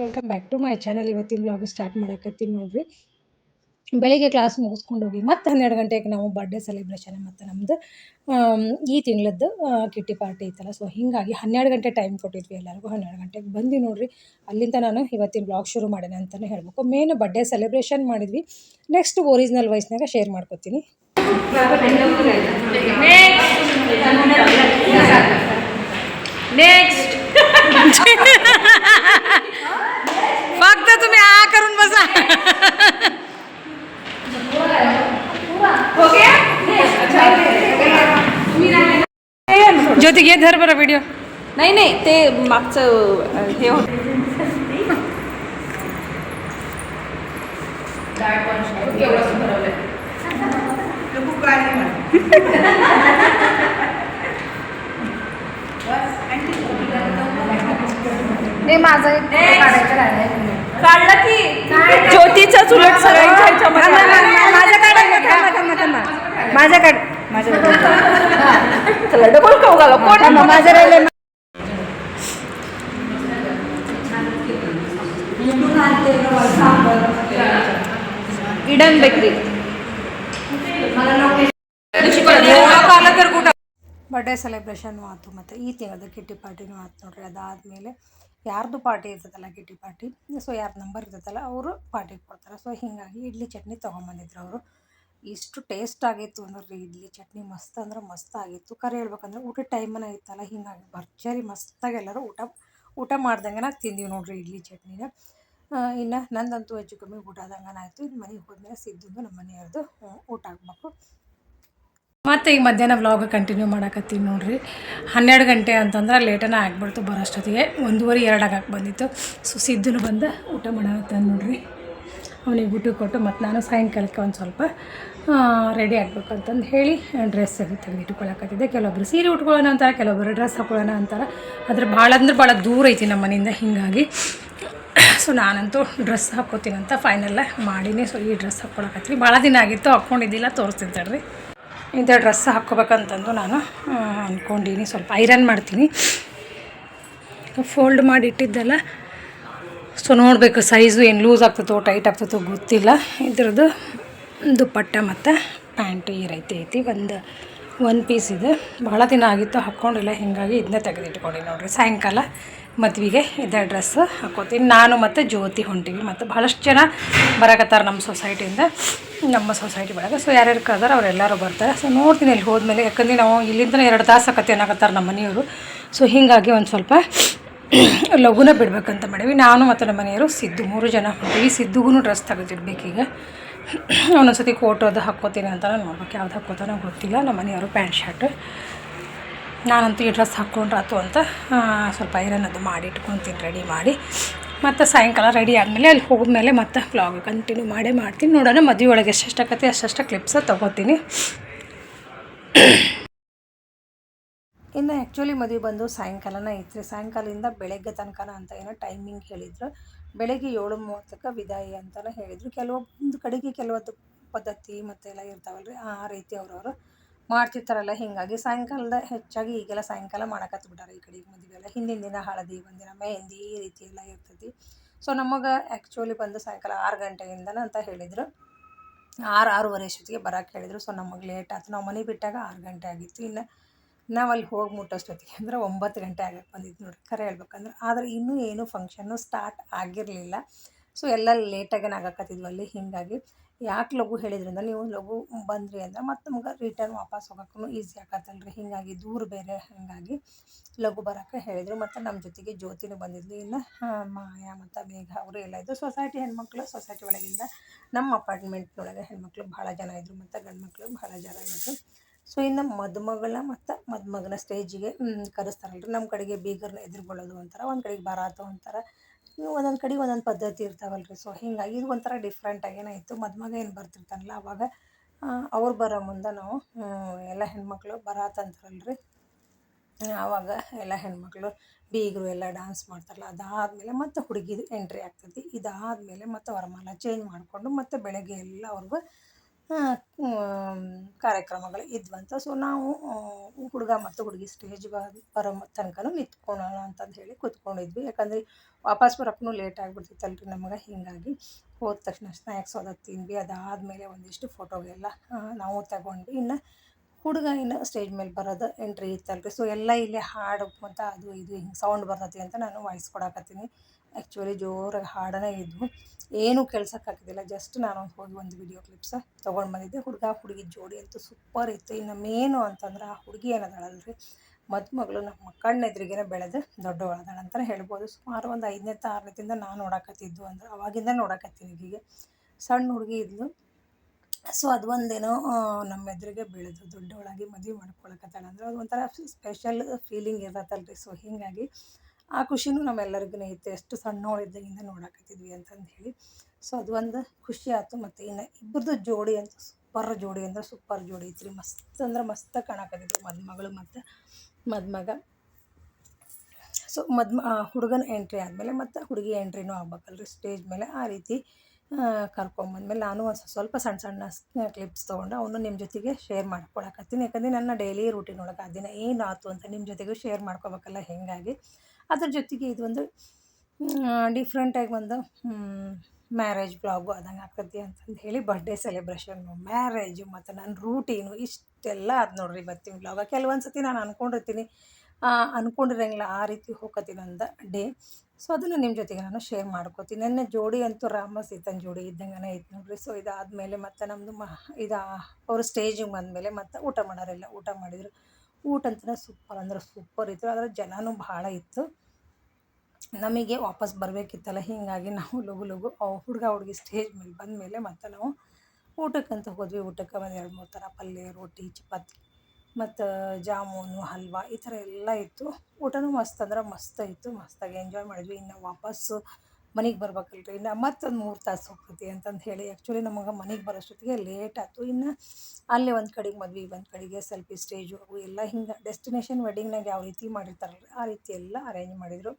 Welcome back to my channel ಇವತ್ತಿನ blog start ಮಾಡಕತ್ತೀನಿ ನೋಡ್ರಿ. ಬೆಳಿಗ್ಗೆ ಕ್ಲಾಸ್ ಮುಗಿಸ್ಕೊಂಡು ಹೋಗಿ ಮತ್ತು ಹನ್ನೆರಡು ಗಂಟೆಗೆ ನಾವು ಬರ್ಡೇ ಸೆಲೆಬ್ರೇಷನ್ ಮತ್ತು ನಮ್ಮದು ಈ ತಿಂಗಳದ್ದು ಕಿಟ್ಟಿ ಪಾರ್ಟಿ ಇತ್ತಲ್ಲ ಸೊ ಹೀಗಾಗಿ ಹನ್ನೆರಡು ಗಂಟೆ ಟೈಮ್ ಕೊಟ್ಟಿದ್ವಿ ಎಲ್ಲರಿಗೂ. ಹನ್ನೆರಡು ಗಂಟೆಗೆ ಬಂದು ನೋಡ್ರಿ. ಅಲ್ಲಿಂದ ನಾನು ಇವತ್ತಿನ ಬ್ಲಾಗ್ ಶುರು ಮಾಡೇನೆ ಅಂತಲೇ ಹೇಳ್ಬೇಕು. ಮೇನ್ ಬರ್ಡೇ ಸೆಲೆಬ್ರೇಷನ್ ಮಾಡಿದ್ವಿ. ನೆಕ್ಸ್ಟ್ ಒರಿಜಿನಲ್ ವಾಯ್ಸ್ನಾಗ ಶೇರ್ ಮಾಡ್ಕೊತೀನಿ. ನೆಕ್ಸ್ಟ್ जरा व्हिडिओ नाही नाही ते मागचं हे हो नाही माझं एक सगळ्यांच्या माझ्या माझ्या काढ माझ्याकडे चला डबल खाऊ घाला कोण माझं राहिले इडन बेकरी आलं तर कुठं ಬರ್ಡೇ ಸೆಲೆಬ್ರೇಷನ್ನು ಆಯ್ತು ಮತ್ತು ಈ ತಿಂಗಳದ ಕಿಟ್ಟಿ ಪಾರ್ಟಿನೂ ಆಯ್ತು ನೋಡ್ರಿ ಅದಾದಮೇಲೆ ಯಾರ್ದು ಪಾರ್ಟಿ ಇರ್ತದಲ್ಲ ಕಿಟ್ಟಿ ಪಾರ್ಟಿ ಸೊ ಯಾರ್ದು ನಂಬರ್ ಇರ್ತದಲ್ಲ ಅವರು ಪಾರ್ಟಿ ಕೊಡ್ತಾರೆ ಸೊ ಹೀಗಾಗಿ ಇಡ್ಲಿ ಚಟ್ನಿ ತೊಗೊಂಬಂದಿದ್ರು ಅವರು ಇಷ್ಟು ಟೇಸ್ಟ್ ಆಗಿತ್ತು ಅಂದ್ರೆ ಇಡ್ಲಿ ಚಟ್ನಿ ಮಸ್ತ್ ಅಂದ್ರೆ ಮಸ್ತ್ ಆಗಿತ್ತು. ಕರೆ ಹೇಳ್ಬೇಕಂದ್ರೆ ಊಟದ ಟೈಮನ ಇತ್ತಲ್ಲ, ಹಿಂಗಾಗಿ ಭರ್ಜರಿ ಮಸ್ತಾಗಿ ಎಲ್ಲರೂ ಊಟ ಊಟ ಮಾಡ್ದಂಗೆ ತಿಂದೀವಿ ನೋಡ್ರಿ ಇಡ್ಲಿ ಚಟ್ನಿನ. ಇನ್ನು ನಂದಂತೂ ಹೆಚ್ಚು ಕಮ್ಮಿ ಊಟ ಆದಂಗೆ ಆಯಿತು. ಇನ್ನು ಮನೆಗೆ ಹೋದ್ಮೇಲೆ ಸಿದ್ದು ನಮ್ಮ ಮನೆಯವ್ರದ್ದು ಊಟ ಆಗಬೇಕು. ಮತ್ತು ಈಗ ಮಧ್ಯಾಹ್ನ ವ್ಲಾಗ್ ಕಂಟಿನ್ಯೂ ಮಾಡಕತ್ತೀನಿ ನೋಡ್ರಿ. ಹನ್ನೆರಡು ಗಂಟೆ ಅಂತಂದ್ರೆ ಲೇಟನ ಆಗ್ಬಿಡ್ತು ಬರೋಷ್ಟೊತ್ತಿಗೆ. ಒಂದೂವರೆ ಎರಡಾಗಕ್ಕೆ ಬಂದಿತ್ತು. ಸೊ ಸಿದ್ಧನು ಬಂದ ಊಟ ಮಾಡತ್ತಾನ ನೋಡ್ರಿ. ಅವನಿಗೆ ಊಟ ಕೊಟ್ಟು ಮತ್ತು ನಾನು ಸಾಯಂಕಾಲಕ್ಕೆ ಒಂದು ಸ್ವಲ್ಪ ರೆಡಿ ಆಗಬೇಕು ಅಂತಂದು ಹೇಳಿ ಡ್ರೆಸ್ ತೆಗೆದು ಇಟ್ಕೊಳಕತ್ತಿದ್ದೆ. ಕೆಲವೊಬ್ರು ಸೀರೆ ಉಟ್ಕೊಳ್ಳೋಣ ಅಂತಾರೆ ಕೆಲವೊಬ್ಬರು ಡ್ರೆಸ್ ಹಾಕೊಳ್ಳೋಣ ಅಂತಾರೆ. ಅದ್ರ ಭಾಳ ಅಂದ್ರೆ ಭಾಳ ದೂರ ಐತಿ ನಮ್ಮ ಮನೆಯಿಂದ ಹೀಗಾಗಿ. ಸೊ ನಾನಂತೂ ಡ್ರೆಸ್ ಹಾಕ್ಕೋತೀನಿ ಅಂತ ಫೈನಲ್ಲ ಮಾಡಿನೇ. ಸೊ ಈ ಡ್ರೆಸ್ ಹಾಕ್ಕೊಳಕತ್ತೀವಿ ಭಾಳ ದಿನ ಆಗಿತ್ತು ಹಾಕ್ಕೊಂಡಿದ್ದಿಲ್ಲ ತೋರಿಸ್ತಿದ್ದಾಳ್ರಿ ಇಂಥ ಡ್ರೆಸ್ ಹಾಕ್ಕೋಬೇಕಂತಂದು ನಾನು ಅಂದ್ಕೊಂಡೀನಿ ಸ್ವಲ್ಪ ಐರನ್ ಮಾಡ್ತೀನಿ. ಫೋಲ್ಡ್ ಮಾಡಿ ಇಟ್ಟಿದ್ದೆಲ್ಲ ಸೊ ನೋಡಬೇಕು ಸೈಜು ಏನು ಲೂಸ್ ಆಗ್ತದೋ ಟೈಟ್ ಆಗ್ತದೋ ಗೊತ್ತಿಲ್ಲ. ಇದ್ರದ್ದು ದುಪ್ಪಟ್ಟ ಮತ್ತು ಪ್ಯಾಂಟ್ ಈ ರೀತಿ ಐತಿ. ಒಂದು ಒನ್ ಪೀಸ್ ಇದೆ. ಭಾಳ ದಿನ ಆಗಿತ್ತು, ಹಾಕ್ಕೊಂಡಿಲ್ಲ. ಹೀಗಾಗಿ ಇದನ್ನ ತೆಗೆದಿಟ್ಕೊಂಡಿ ನೋಡಿರಿ. ಸಾಯಂಕಾಲ ಮದುವೆಗೆ ಇದೇ ಡ್ರೆಸ್ ಹಾಕೋತೀನಿ. ನಾನು ಮತ್ತು ಜ್ಯೋತಿ ಹೊಂಟೀವಿ. ಮತ್ತು ಭಾಳಷ್ಟು ಜನ ಬರಕತ್ತಾರೆ ನಮ್ಮ ಸೊಸೈಟಿಯಿಂದ ನಮ್ಮ ಸೊಸೈಟಿ ಒಳಗೆ. ಸೊ ಯಾರ್ಯಾರು ಕದಾರ ಅವರೆಲ್ಲರೂ ಬರ್ತಾರೆ. ಸೊ ನೋಡ್ತೀನಿ ಅಲ್ಲಿ ಹೋದ್ಮೇಲೆ. ಯಾಕಂದ್ರೆ ನಾವು ಇಲ್ಲಿಂದ ಎರಡು ತಾಸು ಆಕತ್ತೆ ನಮ್ಮ ಮನೆಯವರು. ಸೊ ಹೀಗಾಗಿ ಒಂದು ಸ್ವಲ್ಪ ಲಘುನ ಬಿಡ್ಬೇಕಂತ ಮಾಡೀವಿ ನಾನು ಮತ್ತು ನಮ್ಮ ಮನೆಯವರು ಸಿದ್ದು ಮೂರು ಜನ ಹೊಂಟೀವಿ. ಸಿದ್ದುಗೂ ಡ್ರೆಸ್ ತೆಗೆದಿಡ್ಬೇಕೀಗ ಒಂದೊಂದು ಸತಿ ಕೋಟು ಅದು ಹಾಕ್ಕೋತೀನಿ ಅಂತ ನೋಡ್ಬೇಕು. ಯಾವ್ದು ಹಾಕ್ಕೋತಾನೋ ಗೊತ್ತಿಲ್ಲ. ನಮ್ಮ ಮನೆಯವರು ಪ್ಯಾಂಟ್ ಶರ್ಟ್. ನಾನಂತೂ ಈ ಡ್ರೆಸ್ ಹಾಕ್ಕೊಂಡ್ರಾತು ಅಂತ ಸ್ವಲ್ಪ ಐರನ್ ಅದು ಮಾಡಿ ಇಟ್ಕೊತೀನಿ, ರೆಡಿ ಮಾಡಿ. ಮತ್ತು ಸಾಯಂಕಾಲ ರೆಡಿ ಆದಮೇಲೆ ಅಲ್ಲಿ ಹೋದ್ಮೇಲೆ ಮತ್ತೆ ವ್ಲಾಗ್ ಕಂಟಿನ್ಯೂ ಮಾಡೇ ಮಾಡ್ತೀನಿ. ನೋಡೋಣ ಮದುವೆ ಒಳಗೆ ಎಷ್ಟೆಷ್ಟು ಆಕತಿ, ಅಷ್ಟಷ್ಟು ಕ್ಲಿಪ್ಸ ತೊಗೋತೀನಿ. ಇನ್ನು ಆ್ಯಕ್ಚುಲಿ ಮದುವೆ ಬಂದು ಸಾಯಂಕಾಲನ ಐತ್ರಿ. ಸಾಯಂಕಾಲದಿಂದ ಬೆಳಗ್ಗೆ ತನಕನ ಅಂತ ಏನೋ ಟೈಮಿಂಗ್ ಹೇಳಿದ್ರು. ಬೆಳಗ್ಗೆ ಏಳು ಮೂವತ್ತಕ್ಕೆ ವಿದಾಯಿ ಅಂತಲೇ ಹೇಳಿದರು. ಕೆಲವೊಂದು ಕಡೆಗೆ ಕೆಲವೊಂದು ಪದ್ಧತಿ ಮತ್ತೆಲ್ಲ ಇರ್ತಾವಲ್ರಿ. ಆ ರೀತಿ ಅವ್ರವರು ಮಾಡ್ತಿರ್ತಾರಲ್ಲ, ಹೀಗಾಗಿ ಸಾಯಂಕಾಲದ ಹೆಚ್ಚಾಗಿ ಈಗೆಲ್ಲ ಸಾಯಂಕಾಲ ಮಾಡಕತ್ತು ಬಿಟ್ಟಾರೆ ಈ ಕಡೆಗೆ ಮದುವೆ ಎಲ್ಲ ಹಿಂದಿನ ದಿನ ಹಳದಿ, ಒಂದಿನ ಮೆಹಂದಿ ಈ ರೀತಿ ಎಲ್ಲ ಇರ್ತೈತಿ. ಸೊ ನಮಗೆ ಆ್ಯಕ್ಚುಲಿ ಬಂದು ಸಾಯಂಕಾಲ ಆರು ಗಂಟೆಯಿಂದನ ಅಂತ ಹೇಳಿದರು. ಆರು, ಆರೂವರೆ ಅಷ್ಟೊತ್ತಿಗೆ ಬರೋಕ್ಕೆ ಹೇಳಿದರು. ಸೊ ನಮಗೆ ಲೇಟ್ ಆಯ್ತು ನಾವು ಮನೆ ಬಿಟ್ಟಾಗ ಆರು ಗಂಟೆ ಆಗಿತ್ತು. ಇನ್ನು ನಾವು ಅಲ್ಲಿ ಹೋಗಿ ಮುಟ್ಟೋಷ್ಟೊತ್ತಿಗೆ, ಅಂದ್ರೆ ಒಂಬತ್ತು ಗಂಟೆ ಆಗಕ್ಕೆ ಬಂದಿದ್ದು ನೋಡಿ ಖರೆ ಹೇಳ್ಬೇಕಂದ್ರೆ. ಆದರೆ ಇನ್ನೂ ಏನೂ ಫಂಕ್ಷನ್ನು ಸ್ಟಾರ್ಟ್ ಆಗಿರಲಿಲ್ಲ. ಸೊ ಎಲ್ಲ ಲೇಟಾಗೇನು ಆಗಕತ್ತಿದ್ವು ಅಲ್ಲಿ, ಹೀಗಾಗಿ ಯಾಕೆ ಲಘು ಹೇಳಿದ್ರಿಂದ ನೀವು ಲಘು ಬಂದ್ರಿ ಅಂದ್ರೆ ಮತ್ತು ನಮ್ಗೆ ರಿಟರ್ನ್ ವಾಪಸ್ ಹೋಗೋಕ್ಕೂ ಈಸಿ ಆಗತ್ತಲ್ರಿ. ಹೀಗಾಗಿ ದೂರ ಬೇರೆ, ಹಾಗಾಗಿ ಲಘು ಬರೋಕ್ಕೆ ಹೇಳಿದರು. ಮತ್ತು ನಮ್ಮ ಜೊತೆಗೆ ಜ್ಯೋತಿನೂ ಬಂದಿದ್ಲು. ಇನ್ನು ಮಾಯಾ ಮತ್ತು ಮೇಘ ಅವರು ಎಲ್ಲ ಇದ್ದರು ಸೊಸೈಟಿ ಹೆಣ್ಮಕ್ಳು ಸೊಸೈಟಿ ಒಳಗಿಂದ ನಮ್ಮ ಅಪಾರ್ಟ್ಮೆಂಟ್ನೊಳಗೆ ಹೆಣ್ಮಕ್ಳು ಭಾಳ ಜನ ಇದ್ದರು ಮತ್ತು ಗಂಡು ಮಕ್ಕಳು ಭಾಳ ಜನ ಇದ್ದರು ಸೊ ಇನ್ನು ಮದುಮಗಳ ಮತ್ತು ಮದುಮಗನ ಸ್ಟೇಜಿಗೆ ಕರೆಸ್ತಾರಲ್ರಿ ನಮ್ಮ ಕಡೆಗೆ ಬೀಗರ್ನ ಎದುರುಗೊಳ್ಳೋದು ಅಂತಾರೆ ಒಂದು ಕಡೆಗೆ ಬರಾತು ಅಂತಾರೆ ಒಂದೊಂದು ಕಡೆ ಒಂದೊಂದು ಪದ್ಧತಿ ಇರ್ತಾವಲ್ರಿ. ಸೊ ಹಿಂಗಾಗಿ ಇದು ಒಂಥರ ಡಿಫ್ರೆಂಟಾಗಿ ಏನಾಯಿತು. ಮದುಮಗ ಏನು ಬರ್ತಿರ್ತಾನಲ್ಲ, ಅವಾಗ ಅವ್ರು ಬರೋ ಮುಂದೆ ನಾವು ಎಲ್ಲ ಹೆಣ್ಮಕ್ಳು ಬರಾತ್ ರೀ ಆವಾಗ ಎಲ್ಲ ಹೆಣ್ಮಕ್ಳು ಬೀಗರು ಎಲ್ಲ ಡ್ಯಾನ್ಸ್ ಮಾಡ್ತಾರಲ್ಲ, ಅದಾದಮೇಲೆ ಮತ್ತೆ ಹುಡುಗಿದು ಎಂಟ್ರಿ ಆಗ್ತದೆ. ಇದಾದಮೇಲೆ ಮತ್ತೆ ವರಮಾಲ ಚೇಂಜ್ ಮಾಡಿಕೊಂಡು ಮತ್ತೆ ಬೆಳಗ್ಗೆ ಎಲ್ಲ ಅವ್ರಿಗೂ ಕಾರ್ಯಕ್ರಮಗಳು ಇದ್ವಂತ. ಸೊ ನಾವು ಹುಡುಗ ಮತ್ತು ಹುಡುಗಿ ಸ್ಟೇಜ್ ಬರೋ ತನಕನೂ ನಿಂತ್ಕೊಳ್ಳೋಣ ಅಂತಂದು ಹೇಳಿ ಕೂತ್ಕೊಂಡಿದ್ವಿ. ಯಾಕಂದರೆ ವಾಪಸ್ ಬರೋಕ್ಕೂ ಲೇಟ್ ಆಗಿಬಿಡ್ತಿತ್ತಲ್ರಿ ನಮಗೆ. ಹೀಗಾಗಿ ಹೋದ ತಕ್ಷಣ ಸ್ನ್ಯಾಕ್ಸ್ ಅದ ತಿಂದ್ವಿ. ಅದಾದಮೇಲೆ ಒಂದಿಷ್ಟು ಫೋಟೋಗೆಲ್ಲ ನಾವು ತಗೊಂಡ್ವಿ ಇನ್ನು ಹುಡುಗ ಇನ್ನು ಸ್ಟೇಜ್ ಮೇಲೆ ಬರೋದು ಎಂಟ್ರಿ ಇತ್ತಲ್ರಿ. ಸೊ ಎಲ್ಲ ಇಲ್ಲಿ ಹಾಡು ಅಂತ ಅದು ಇದು ಹಿಂಗೆ ಸೌಂಡ್ ಬರ್ತೈತಿ ಅಂತ ನಾನು ವಾಯ್ಸ್ ಕೊಡಕತ್ತೀನಿ. ಆ್ಯಕ್ಚುಲಿ ಜೋರಾಗಿ ಹಾಡನೇ ಇದ್ವು. ಏನೂ ಕೇಳ್ಸೋಕ್ಕಾಗ್ತಿದ್ದಿಲ್ಲ ಜಸ್ಟ್ ನಾನು ಹೋಗಿ ಒಂದು ವಿಡಿಯೋ ಕ್ಲಿಪ್ಸ ತೊಗೊಂಡು ಬಂದಿದ್ದೆ. ಹುಡುಗ ಹುಡುಗಿ ಜೋಡಿ ಅಂತೂ ಸೂಪರ್ ಇತ್ತು. ಇನ್ನು ಮೇನು ಅಂತಂದ್ರೆ ಆ ಹುಡುಗಿ ಏನದಾಳಲ್ರಿ? ಮದುಮಗಳು ನಮ್ಮ ಮಕ್ಕಳನ್ನ ಎದುರಿಗೇನೆ ಬೆಳೆದು ದೊಡ್ಡವಳದಾಳ ಅಂತಲೇ ಹೇಳ್ಬೋದು. ಸುಮಾರು ಒಂದು ಐದನೇ ಆರನೇದಿಂದ ನಾನು ನೋಡಕತ್ತಿದ್ದು ಅಂದ್ರೆ ಅವಾಗಿಂದ ನೋಡಕತ್ತೀನಿ ಹೀಗೆ ಸಣ್ಣ ಹುಡುಗಿ ಇದ್ಲು. ಸೊ ಅದು ಒಂದೇನೋ ನಮ್ಮ ಎದುರಿಗೆ ಬೆಳೆದು ದೊಡ್ಡವಳಾಗಿ ಮದುವೆ ಮಾಡ್ಕೊಳಕತ್ತಾಳ ಅಂದ್ರೆ ಅದು ಒಂಥರ ಸ್ಪೆಷಲ್ ಫೀಲಿಂಗ್ ಇರತ್ತಲ್ರಿ. ಸೊ ಹೀಗಾಗಿ ಆ ಖುಷಿನೂ ನಮ್ಮೆಲ್ಲರಿಗೂ ಇತ್ತು ಎಷ್ಟು ಸಣ್ಣವಳಿದ್ದಾಗಿಂದ ನೋಡಕತ್ತಿದ್ವಿ ಅಂತಂದು ಹೇಳಿ. ಸೊ ಅದು ಒಂದು ಖುಷಿ ಆಯ್ತು. ಮತ್ತು ಇನ್ನು ಇಬ್ಬರದ್ದು ಜೋಡಿ ಅಂತ ಸೂಪರ್ ಜೋಡಿ ಅಂದ್ರೆ ಸೂಪರ್ ಜೋಡಿ ಐತ್ರಿ. ಮಸ್ತ್ ಅಂದ್ರೆ ಮಸ್ತ್ ಕಾಣಕತ್ತಿದ್ರು. ಮದುಮಗಳು ಮತ್ತು ಮದುಮಗ. ಸೊ ಮದ್ಮ ಹುಡುಗನ ಎಂಟ್ರಿ ಆದಮೇಲೆ ಮತ್ತು ಹುಡುಗಿ ಎಂಟ್ರಿನೂ ಆಗ್ಬೇಕಲ್ರಿ ಸ್ಟೇಜ್ ಮೇಲೆ. ಆ ರೀತಿ ಕರ್ಕೊಂಬಂದ್ಮೇಲೆ ನಾನು ಒಂದು ಸ್ವಲ್ಪ ಸಣ್ಣ ಸಣ್ಣ ಕ್ಲಿಪ್ಸ್ ತೊಗೊಂಡು ಅವನು ನಿಮ್ಮ ಜೊತೆಗೆ ಶೇರ್ ಮಾಡ್ಕೊಳಕತ್ತೀನಿ. ಯಾಕಂದರೆ ನನ್ನ ಡೈಲಿ ರೂಟೀನ್ ಒಳಗೆ ಆ ದಿನ ಏನಾಯ್ತು ಅಂತ ನಿಮ್ಮ ಜೊತೆಗೂ ಶೇರ್ ಮಾಡ್ಕೋಬೇಕಲ್ಲ. ಹೀಗಾಗಿ ಅದ್ರ ಜೊತೆಗೆ ಇದು ಒಂದು ಡಿಫ್ರೆಂಟಾಗಿ ಒಂದು ಮ್ಯಾರೇಜ್ ಬ್ಲಾಗು ಆದಂಗೆ ಆಗ್ತದೆ ಅಂತಂದು ಹೇಳಿ ಬರ್ಡೇ ಸೆಲೆಬ್ರೇಷನ್ನು ಮ್ಯಾರೇಜು ಮತ್ತು ನನ್ನ ರೂಟೀನು ಇಷ್ಟೆಲ್ಲ ಅದು ನೋಡ್ರಿ ಇವತ್ತಿನ ಬ್ಲಾಗ ಕೆಲವೊಂದು ಸತಿ ನಾನು ಅಂದ್ಕೊಂಡಿರ್ತೀನಿ ಅಂದ್ಕೊಂಡಿರಂಗಿಲ್ಲ ಆ ರೀತಿ ಹೋಗ್ಕತ್ತೀನಿ ಒಂದು ಡೇ ಸೊ ಅದನ್ನು ನಿಮ್ಮ ಜೊತೆಗೆ ನಾನು ಶೇರ್ ಮಾಡ್ಕೋತೀನಿ. ನನ್ನ ಜೋಡಿ ಅಂತೂ ರಾಮ ಸೀತನ ಜೋಡಿ ಇದ್ದಂಗೆ ಇತ್ತು ನೋಡ್ರಿ. ಸೊ ಇದಾದಮೇಲೆ ಮತ್ತು ನಮ್ಮದು ಮ ಇದು, ಅವರು ಸ್ಟೇಜಿಗೆ ಬಂದಮೇಲೆ ಮತ್ತು ಊಟ ಮಾಡೋರೆಲ್ಲ ಊಟ ಮಾಡಿದರು. ಊಟ ಅಂತೂ ಸೂಪರ್ ಅಂದ್ರೆ ಸೂಪರ್ ಇತ್ತು. ಅದರ ಜನನೂ ಭಾಳ ಇತ್ತು. ನಮಗೆ ವಾಪಸ್ ಬರಬೇಕಿತ್ತಲ್ಲ, ಹೀಗಾಗಿ ನಾವು ಲಘು ಲಘು ಹುಡುಗ ಹುಡುಗಿ ಸ್ಟೇಜ್ ಮೇಲೆ ಬಂದಮೇಲೆ ಮತ್ತೆ ನಾವು ಊಟಕ್ಕಂತ ಹೋದ್ವಿ. ಊಟಕ್ಕೆ ಒಂದು ಎರಡು ಮೂರು ಥರ ಪಲ್ಯ ರೊಟ್ಟಿ ಚಪಾತಿ, ಮತ್ತು ಜಾಮೂನು, ಹಲ್ವಾ, ಈ ಥರ ಎಲ್ಲ ಇತ್ತು. ಊಟನೂ ಮಸ್ತ್, ಅಂದ್ರೆ ಮಸ್ತ್ ಇತ್ತು. ಮಸ್ತಾಗಿ ಎಂಜಾಯ್ ಮಾಡಿದ್ವಿ. ಇನ್ನು ವಾಪಸ್ಸು ಮನೆಗೆ ಬರ್ಬೇಕಲ್ರಿ. ಇನ್ನು ಮತ್ತೊಂದು ಮೂರು ತಾಸು ಹೋಗ್ತೈತಿ ಅಂತಂದು ಹೇಳಿ. ಆ್ಯಕ್ಚುಲಿ ನಮಗೆ ಮನೆಗೆ ಬರೋಷ್ಟೊತ್ತಿಗೆ ಲೇಟ್ ಆಯ್ತು ಇನ್ನು ಅಲ್ಲೇ ಒಂದು ಕಡೆಗೆ ಮದ್ವೆ, ಒಂದು ಕಡೆಗೆ ಸೆಲ್ಫಿ ಸ್ಟೇಜು ಅವು ಎಲ್ಲ ಹಿಂಗೆ ಡೆಸ್ಟಿನೇಷನ್ ವೆಡ್ಡಿಂಗ್ನಾಗ ಯಾವ ರೀತಿ ಮಾಡಿರ್ತಾರಲ್ಲ ಆ ರೀತಿ ಎಲ್ಲ ಅರೇಂಜ್ ಮಾಡಿದರು.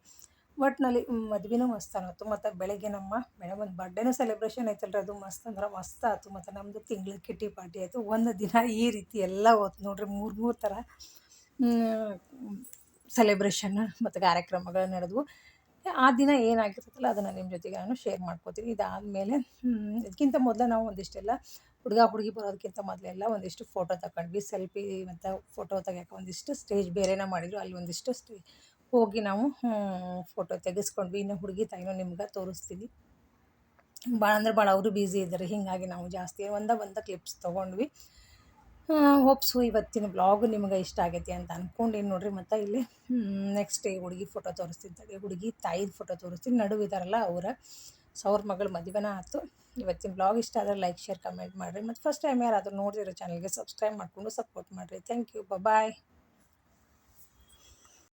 ಒಟ್ಟಿನಲ್ಲಿ ಮದ್ವೆನೂ ಮಸ್ತ್ ಅನ್ನಿಸ್ತು ಮತ್ತು ಬೆಳಗ್ಗೆ ನಮ್ಮ ಮೇಡಮ್ ಒಂದು ಬರ್ಡೇನೂ ಸೆಲೆಬ್ರೇಷನ್ ಐತಲ್ರಿ. ಅದು ಮಸ್ತ್ ಅಂದ್ರೆ ಮಸ್ತ್ ಆಯ್ತು ಮತ್ತು ನಮ್ಮದು ತಿಂಗಳ ಕಿಟ್ಟಿ ಪಾರ್ಟಿ ಆಯಿತು. ಒಂದು ದಿನ ಈ ರೀತಿ ಎಲ್ಲ ಹೋತು ನೋಡ್ರಿ. ಮೂರು ಮೂರು ಥರ ಸೆಲೆಬ್ರೇಷನ್ ಮತ್ತು ಕಾರ್ಯಕ್ರಮಗಳು ನಡೆದವು. ಆ ದಿನ ಏನಾಗಿರ್ತೈತಲ್ಲ ಅದನ್ನು ನಿಮ್ಮ ಜೊತೆಗೆ ನಾನು ಶೇರ್ ಮಾಡ್ಕೋತೀನಿ. ಇದಾದಮೇಲೆ ಇದಕ್ಕಿಂತ ಮೊದಲು ನಾವು ಒಂದಿಷ್ಟೆಲ್ಲ ಹುಡುಗ ಹುಡುಗಿ ಬರೋದಕ್ಕಿಂತ ಮೊದಲೆಲ್ಲ ಒಂದಿಷ್ಟು ಫೋಟೋ ತಗೊಂಡ್ವಿ ಸೆಲ್ಫಿ ಮತ್ತು ಫೋಟೋ ತೆಗಿಯೋಕೆ ಒಂದಿಷ್ಟು ಸ್ಟೇಜ್ ಬೇರೆನೇ ಮಾಡಿದ್ರು. ಅಲ್ಲಿ ಒಂದಿಷ್ಟು ಸ್ಟೇ ಹೋಗಿ ನಾವು ಫೋಟೋ ತೆಗೆಸ್ಕೊಂಡ್ವಿ. ಇನ್ನು ಹುಡುಗಿ ತಾಯಿನೂ ನಿಮ್ಗೆ ತೋರಿಸ್ತೀನಿ. ಭಾಳ ಅಂದ್ರೆ ಭಾಳ ಅವರು ಬ್ಯುಸಿ ಇದ್ದಾರೆ ಹೀಗಾಗಿ ನಾವು ಜಾಸ್ತಿ ಒಂದ ಒಂದ ಕ್ಲಿಪ್ಸ್ ತೊಗೊಂಡ್ವಿ. ಹೋಪ್ಸು ಇವತ್ತಿನ ಬ್ಲಾಗ್ ನಿಮ್ಗೆ ಇಷ್ಟ ಆಗೈತಿ ಅಂತ ಅಂದ್ಕೊಂಡೀನಿ ನೋಡ್ರಿ. ಮತ್ತು ಇಲ್ಲಿ ನೆಕ್ಸ್ಟ್ ಡೇ ಹುಡುಗಿ ಫೋಟೋ ತೋರಿಸ್ತಿದ್ದಾಗ ಹುಡುಗಿ ತಾಯಿದ ಫೋಟೋ ತೋರಿಸ್ತೀನಿ. ನಡುವಿದಾರಲ್ಲ ಅವರ, ಸೌರ ಮಗಳ ಮದುವೆನ ಆಯಿತು ಇವತ್ತಿನ ಬ್ಲಾಗ್ ಇಷ್ಟ ಆದರೆ ಲೈಕ್ ಶೇರ್ ಕಮೆಂಟ್ ಮಾಡಿರಿ. ಮತ್ತು ಫಸ್ಟ್ ಟೈಮ್ ಯಾರಾದರೂ ನೋಡಿದಿರೋ ಚಾನಲ್ಗೆ ಸಬ್ಸ್ಕ್ರೈಬ್ ಮಾಡಿಕೊಂಡು ಸಪೋರ್ಟ್ ಮಾಡಿರಿ. Thank you bye